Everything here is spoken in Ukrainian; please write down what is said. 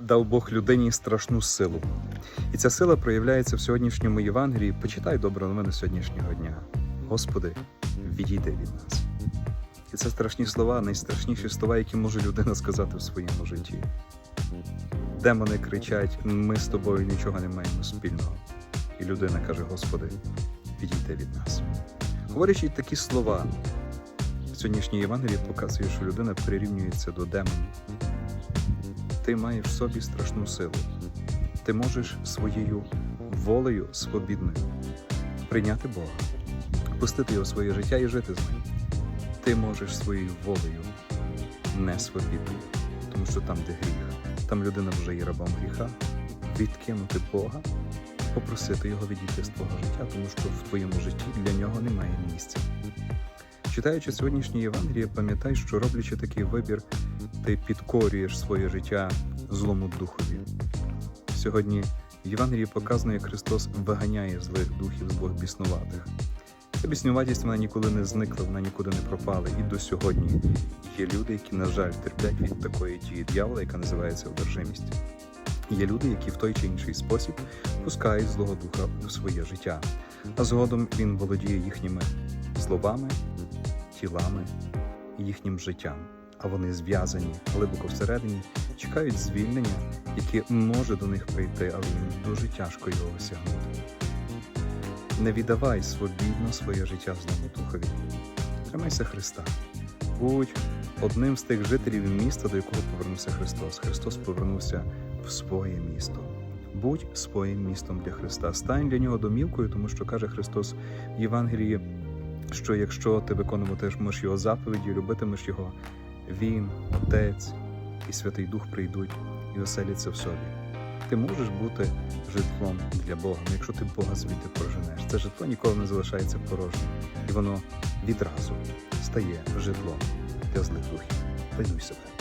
дав Бог людині страшну силу. І ця сила проявляється в сьогоднішньому Євангелії. Почитай добру новину сьогоднішнього дня. Господи, відійди від нас. І це страшні слова, найстрашніші слова, які може людина сказати в своєму житті. Демони кричать: ми з тобою нічого не маємо спільного. І людина каже: Господи, відійди від нас. Говорячи такі слова, сьогоднішнє Євангеліє показує, що людина прирівнюється до демонів. Ти маєш в собі страшну силу. Ти можеш своєю волею свобідною прийняти Бога, пустити його в своє життя і жити з ним. Ти можеш своєю волею не свобідною, тому що там, де гріх, там людина вже є рабом гріха, відкинути Бога, попросити його відійти з твого життя, тому що в твоєму житті для нього немає місця. Читаючи сьогоднішнє Євангеліє, пам'ятай, що роблячи такий вибір, ти підкорюєш своє життя злому духові. Сьогодні в Євангелії показано, як Христос виганяє злих духів, злих біснуватих. Ця біснуватість вона ніколи не зникла, вона нікуди не пропала. І до сьогодні є люди, які, на жаль, терплять від такої дії дьявола, яка називається одержимість. Є люди, які в той чи інший спосіб пускають злого духа у своє життя, а згодом він володіє їхніми словами, тілами їхнім життям. А вони зв'язані глибоко всередині, чекають звільнення, яке може до них прийти, але їм дуже тяжко його осягнути. Не віддавай свобідно своє життя злому духові. Тримайся Христа. Будь одним з тих жителів міста, до якого повернувся Христос. Христос повернувся в своє місто. Будь своїм містом для Христа. Стань для нього домівкою, тому що каже Христос в Євангелії, що якщо ти виконуватимеш його заповіді, любитимеш його, Він, Отець і Святий Дух прийдуть і оселяться в собі. Ти можеш бути житлом для Бога, але якщо ти Бога звідти проженеш, це житло ніколи не залишається порожнім, і воно відразу стає житлом для злих духів. Пильнуй себе.